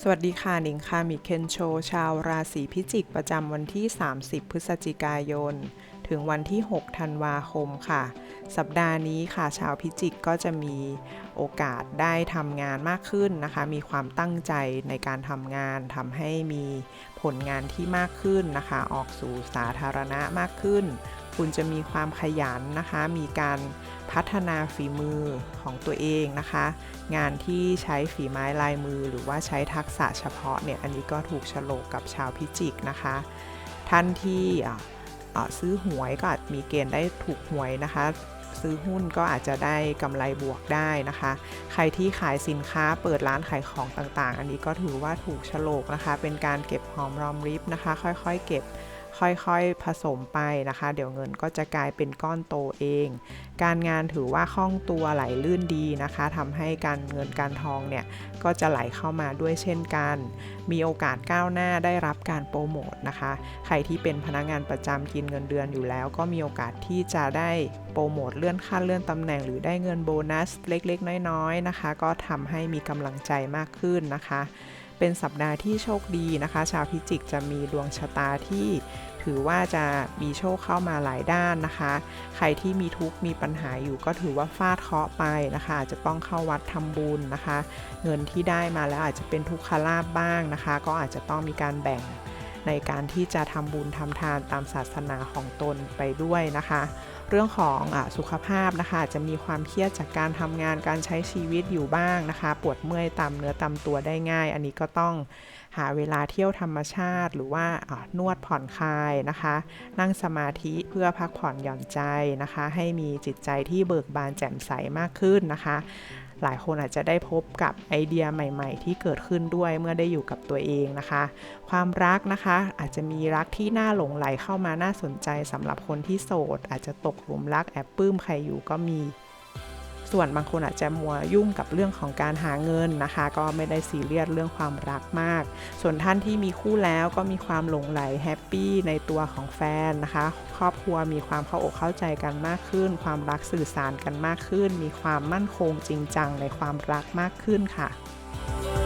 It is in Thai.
สวัสดีค่ะหนิงคามิเคนโช ชาวราศีพิจิกประจำวันที่ 30 พฤศจิกายน ถึงวันที่ 6 ธันวาคมค่ะ สัปดาห์นี้ค่ะชาวพิจิกก็จะมีโอกาสได้ทำงานมากขึ้นนะคะ มีความตั้งใจในการทำงานทำให้มีผลงานที่มากขึ้นนะคะ ออกสู่สาธารณะมากขึ้น คุณจะมีความขยันนะคะ มีการพัฒนาฝีมือของตัวเองนะคะ งานที่ใช้ฝีไม้ลายมือหรือว่าใช้ทักษะเฉพาะเนี่ยอันนี้ก็ถูกฉลกกับชาวพิจิกนะคะ ท่านที่ซื้อหวยก็อาจมีเกณฑ์ได้ถูกหวยนะคะ ซื้อหุ้นก็อาจจะได้กำไรบวกได้นะคะ ใครที่ขายสินค้าเปิดร้านขายของต่างๆ อันนี้ก็ถือว่าถูกฉลกนะคะ เป็นการเก็บหอมรอมริบนะคะ ค่อยๆ เก็บ ค่อยๆ ผสมไปนะคะ เดี๋ยวเงินก็จะกลายเป็นก้อนโตเอง การงานถือว่าคล่องตัวไหลลื่นดีนะคะทำให้การเงินการทองเนี่ยก็จะไหลเข้ามาด้วยเช่นกัน มีโอกาสก้าวหน้าได้รับการโปรโมทนะคะ ใครที่เป็นพนักงานประจำกินเงินเดือนอยู่แล้ว ก็มีโอกาสที่จะได้โปรโมทเลื่อนขั้นเลื่อนตำแหน่งหรือได้เงินโบนัสเล็กๆ น้อยๆนะคะ ก็ทำให้มีกำลังใจมากขึ้นนะคะ เป็นสัปดาห์ที่โชคดีนะคะ ชาวพิจิกจะมีดวงชะตาที่ถือว่าจะมีโชคเข้ามาหลายด้านนะคะ ใครที่มีทุกข์มีปัญหาอยู่ก็ถือว่าฟาดเคราะห์ไปนะคะอาจจะต้องเข้าวัดทำบุญนะคะ เงินที่ได้มาแล้วอาจจะเป็นทุกขลาบบ้างนะคะ ก็อาจจะต้องมีการแบ่ง ในการที่จะทำบุญทำทานตามศาสนาของตนไปด้วยนะคะ เรื่องของอสุขภาพนะคะจะมีความเครียดจากการทำงานการใช้ชีวิตอยู่บ้างนะคะ ปวดเมื่อยตามเนื้อตามตัวได้ง่าย อันนี้ก็ต้องหาเวลาเที่ยวธรรมชาติ หรือว่านวดผ่อนคลายนะคะ นั่งสมาธิเพื่อพักผ่อนหย่อนใจนะคะ ให้มีจิตใจที่เบิกบานแจ่มใสมากขึ้นนะคะ หลายคนอาจจะได้พบกับไอเดียใหม่ ๆ ที่เกิดขึ้นด้วยเมื่อได้อยู่กับตัวเองนะคะ ความรักนะคะอาจจะมีรักที่น่าหลงไหลเข้ามาน่าสนใจสำหรับคนที่โสด อาจจะตกหลุมรักแอบปลื้มใครอยู่ก็มี ส่วนบางคนอาจจะมัวยุ่งกับเรื่องของการหาเงินนะคะ ก็ไม่ได้ซีเรียสเรื่องความรักมาก ส่วนท่านที่มีคู่แล้วก็มีความหลงไหลแฮปปี้ในตัวของแฟนนะคะ ครอบครัวมีความเข้าอกเข้าใจกันมากขึ้น ความรักสื่อสารกันมากขึ้น มีความมั่นคงจริงจังในความรักมากขึ้นค่ะ